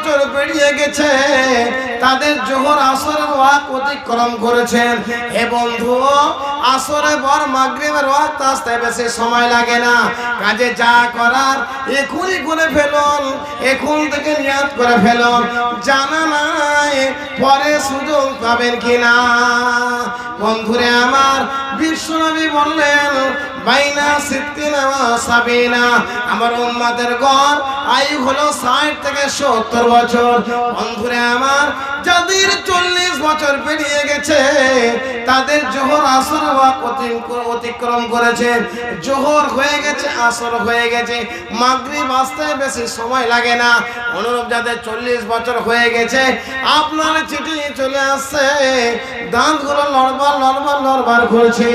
বছর পেরিয়ে গেছে। তাদের জোহর আসরের ওয়াক অতিক্রম করেছেন। হে বন্ধু, আসরে বর মাগরিবের ওয়াক আসতে বেশি সময় লাগে না। কাজে যা করার এখনই করে ফেলুন, এখন থেকে নিয়াত করে ফেলুন। জানা নাই পরে সুযোগ পাবেন কিনা? বন্ধুরে আমার, বিশ্বনবী বললেন বাইনা সিদ্দিনা সাবিনা, আমার উম্মাদের গড় আয়ু হলো ষাট থেকে সত্তর বছর। বন্ধুরে আমার, যাদের চল্লিশ বছর পেরিয়ে গেছে, তাদের জোহর আসর অতিক্রম করেছে। জোহর হয়ে গেছে, আসর হয়ে গেছে। মাগরিব আসতে বেশি সময় লাগে না। অনুরূপ যাদের চল্লিশ বছর হয়ে গেছে, আপনার চিঠি চলে আসছে। দাঁতগুলো লড়বার লড়বার করছে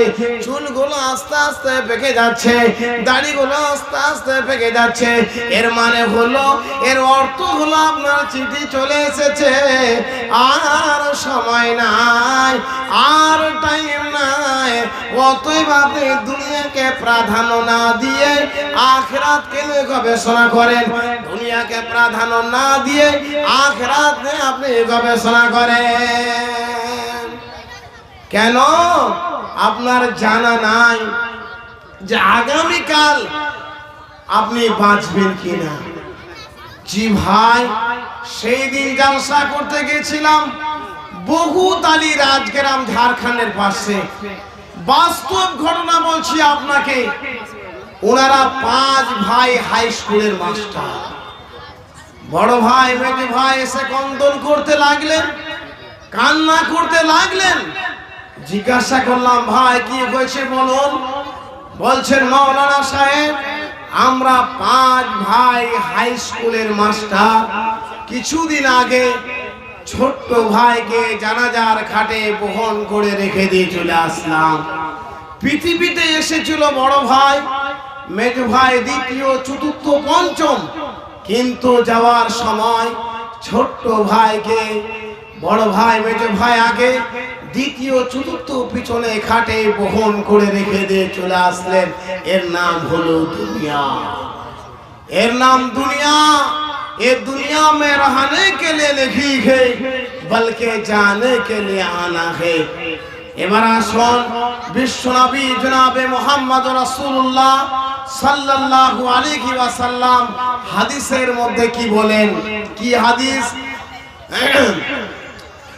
চুলগুলো আস্তে আস্তে পেকে যাচ্ছে দাড়িগুলো আস্তে আস্তে পেকে যাচ্ছে। এর মানে হলো এর অর্থ হলো আপনার চিঠি চলে এসেছে। আর সময় নাই আর টাইম নাই। অতএব আপনি দুনিয়াকে প্রাধান্য না দিয়ে আখরাতকে গবেষণা করেন। দুনিয়াকে প্রাধান্য না দিয়ে আখরাত আপনি গবেষণা করেন। কেন? আপনার জানা নাই যে আগামীকাল আপনি বাঁচবেন কিনা। জি ভাই, সেই দিন জালসা করতে গেছিলাম বহু তালি রাজগ্রাম ঝাড়খণ্ডের পাশে। বাস্তব ঘটনা বলছি আপনাকে। ওনারা পাঁচ ভাই হাই স্কুলের মাস্টার বড় ভাই মেজে ভাই এসে কন্দন করতে লাগলেন, কান্না করতে লাগলেন। জিজ্ঞাসা করলাম, ভাই, কি হয়েছে বলুন? বলছেন মাওলানা সাহেব, আমরা পাঁচ ভাই হাই স্কুলের মাস্টার কিছুদিন আগে ছোট্ট ভাইকে জানাজার খাটে বহন করে রেখে দিয়ে চলে আসলাম। পৃথিবীতে এসেছিল বড় ভাই, মেজ ভাই দ্বিতীয়, চতুর্থ, পঞ্চম। কিন্তু যাওয়ার সময় ছোট্ট ভাইকে বড় ভাই, মেজো ভাই আগে দ্বিতীয়, চতুর্থ পিছনে খাটে বহন করে রেখে দিয়ে চলে আসলেন। এর নাম হলো দুনিয়া। এর নাম দুনিয়া। এ দুনিয়া মে রহনে কে लिए नहीं বলকে জানে কে के আনা आना है এবার আসুন, বিশ্বনবী জনাবে মোহাম্মদ রাসূলুল্লাহ সাল্লাল্লাহু আলাইহি ওয়াসাল্লাম হাদিসের মধ্যে কি বলেন? কি হাদিস?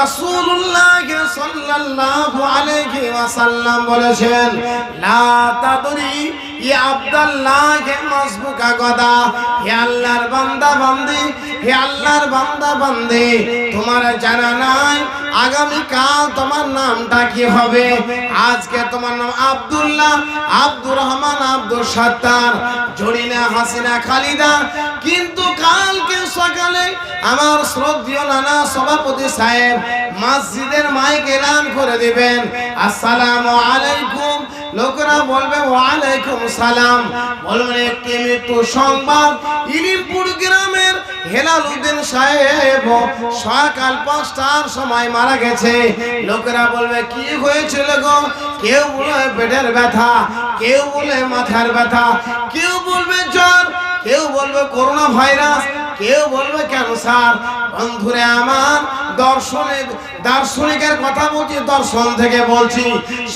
রাসূলুল্লাহ সাল্লাল্লাহু আলাইহি ওয়াসাল্লাম বলেছেন, লা তাদরি ইয়া আব্দুল্লাহ মাসবুকা গদা। হে আল্লাহর বান্দা বান্দি হে আল্লাহর বান্দা বান্দি তোমার জানা নাই আগামী কাল তোমার নামটা কি হবে? আজকে তোমার নাম আব্দুল্লাহ, আব্দুর রহমান আব্দুল সাত্তার, জরিনা, হাসিনা, খালিদা। কিন্তু কালকে সকালে আমার শ্রদ্ধীয় নানা সভাপতি সাহেব মসজিদের মাইক এলান করে দিবেন। আসসালামু আলাইকুম। লোকেরা বলবে, ওয়ালাইকুম সালাম। বলবেন, একটি মৃত্যু সংবাদ। ইলিমপুর গ্রামের হেলাল উদ্দিন সাহেব সকাল পাঁচটার সময় মারা গেছে। লোকেরা বলবে, কি হয়েছিল গো? কেউ বলে পেটের ব্যথা। কেউ বলে মাথার ব্যথা। কেউ বলবে, জ্বর। কেউ বলবে, করোনা ভাইরাস। কেউ বলবে ক্যান্সার বন্ধুরে আমার দর্শনে দার্শনিকের কথা বলছি, দর্শন থেকে বলছি।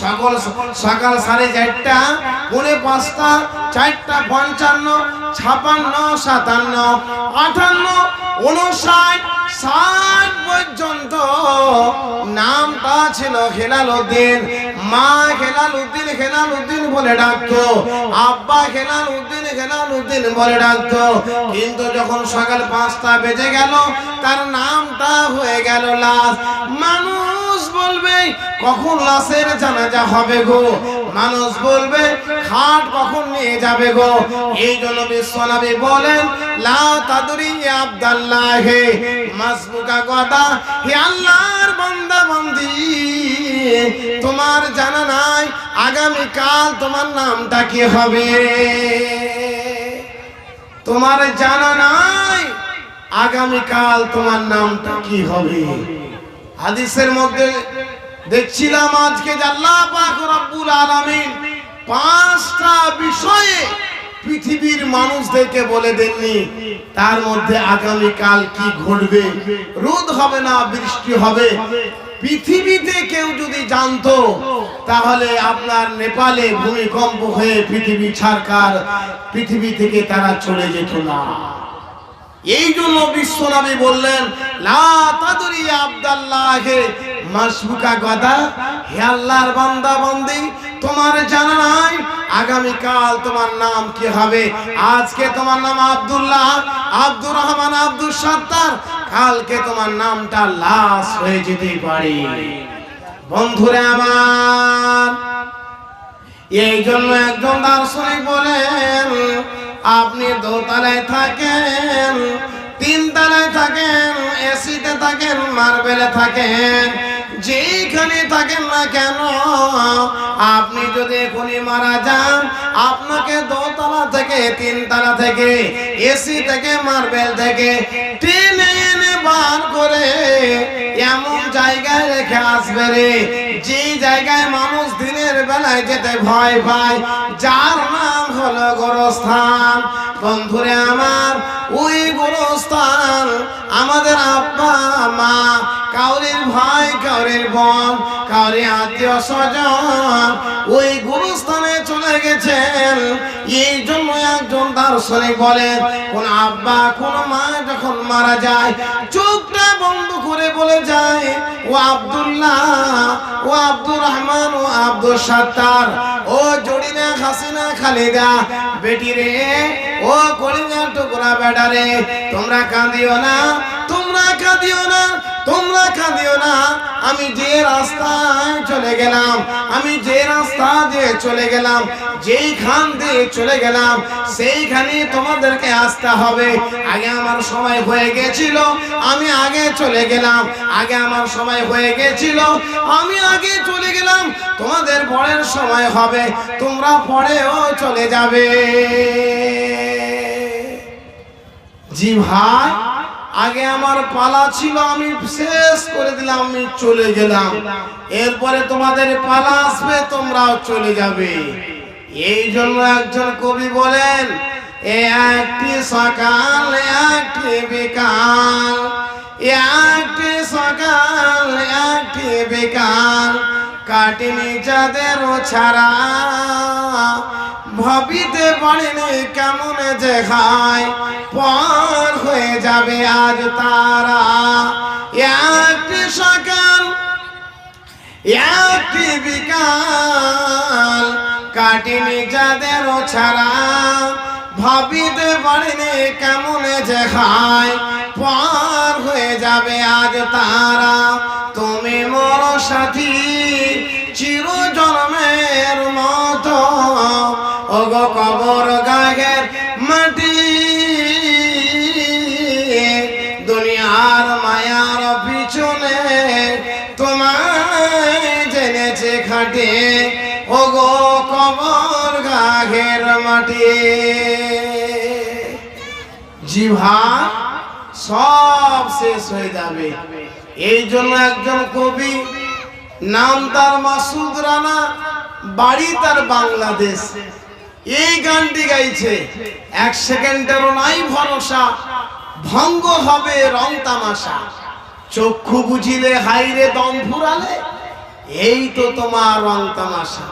সকল, সকাল সাড়ে চারটা, পৌনে পাঁচটা, চারটা পঞ্চান্ন, ছাপান্ন, সাতান্ন, আটান্ন, উনষাট, ষাট পর্যন্ত। নামটা ছিল হেলাল উদ্দিন মা হেলাল উদ্দিন হেলাল উদ্দিন বলে ডাকতো। আব্বা হেলাল উদ্দিন হেলাল উদ্দিন বলে ডাকতো। কিন্তু যখন সকাল পাঁচটা বেজে গেল তার নামটা হয়ে গেল লাশ। মানুষ বলবে, কখন লাশের জানাজা হবে গো? মানুষ বলবে, খাট কখন নিয়ে যাবে গো? এই জন্য বিশ্বনবী বলেন, লা তাদুরি আব্দুল্লাহ হে মাসবুকা গদা। হে আল্লাহর বান্দা বান্দি, তোমার জানা নাই আগামীকাল তোমার নামটা কি হবে? তোমার জানা নাই আগামীকাল তোমার নামটা কি হবে? হাদিসের মধ্যে দেখছিলাম আজকে আল্লাহ পাক রব্বুল আলামিন পাঁচটা বিষয়ে পৃথিবীর মানুষদেরকে বলে দেননি। তার মধ্যে আগামীকাল কি ঘটবে? রোদ হবে না, বৃষ্টি হবে? পৃথিবীতে কেউ যদি জানতো, তাহলে আপনার নেপালে ভূমিকম্প হয়ে পৃথিবী ছাড়কার পৃথিবী থেকে তারা চলে যেত না। এই জন্য বিশ্বনবী বললেন, লা হে আল্লাহর বান্দা বান্দি, তোমার জানা নাই, আগামীকাল তোমার নাম কি হবে? আজকে তোমার নাম আব্দুল্লাহ, আব্দুর রহমান আব্দুল সত্তার, কালকে তোমার নামটা লাশ হয়ে যেতে পারে। বন্ধুরে আমার এই জন্য একজন দার্শনিক বলেন আপনি দোতলায় থাকেন তিন তলায় থাকেন, এসিতে থাকেন, মার্বেলে থাকেন যেখানে থাকেন না কেন, আপনি যদি এখনই মারা যান, আপনাকে দোতলা থেকে, তিনতলা থেকে, এসি থেকে, মার্বেল থেকে, টেনে এনে বার করে এমন জায়গায় রেখে আসবে রে। যে জায়গায় মানুষ দিনের বেলায় যেতে ভয় পায়, যার নাম হলো গোরস্থান। বন্ধুরে আমার, ওই গোরস্থান আমাদের আব্বা, মা, কাউরির ভাই, কাউরির বোন, কাউরি আত্মীয় স্বজন, ওই গুরুস্থানে চলে গেছেন। এই জন্য একজন দার্শনিক বলেন, কোন আব্বা, কোন মা যখন মারা যায় বন্ধ করে বলে যায়, ও আব্দুল্লাহ, ও আব্দুর রহমান, ও আব্দুল সাত্তার, ও জড়িনা হাসিনা খালিদা, বেটি রে, ও কলিজা টুকরা বেটা রে, তোমরা কাঁদিও না, তোমরা কাঁদিও না তোমরা কাঁদিও না। আমি যে রাস্তায় চলে গেলাম, আমি যে রাস্তা দিয়ে চলে গেলাম যেই খান দিয়ে চলে গেলাম, সেইখানে তোমাদেরকে আসতে হবে। আগে আমার সময় হয়ে গেছিল, আমি আগে চলে গেলাম। আগে আমার সময় হয়ে গেছিল, আমি আগে চলে গেলাম। তোমাদের পরের সময় হবে, তোমরা পরেও চলে যাবে। জি ভাই। আগে আমার পালা ছিল, আমি শেষ করে দিলাম, আমি চলে গেলাম। এরপরে তোমাদের পালা আসবে, তোমরাও চলে যাবে। এই জন্য একজন কবি বলেন একটি সকাল একটি বিকাল, এ একটি সকাল একটি বিকাল, কাটিনি যাদের ছাড়া। ভাবিতে পারিনি কেমন যে খায় পর হয়ে যাবে আজ তারা। একটি সকাল একটি বিকাল, কাটিনি যাদের ছাড়া। ভাবিতে পারিনি কেমন যে খায় পার হয়ে যাবে আজ তারা। তুমি মোর সাথী চির জন্মের মতো। ওগো কবর গাগের খাটে, ওগো কবর গাঘের মাটি জিভা সব শেষ হয়ে যাবে। এই জন্য একজন কবি, নাম তার মাসুদ রানা, বাড়ি তার বাংলাদেশ। এই গানটি গাইছে, এক সেকেন্ডেরও নাই ভরসা, ভঙ্গ হবে রং তামাশা। চক্ষু বুঝিলে হাইরে দম ফুরালে এই তো তোমার রং তামাশা।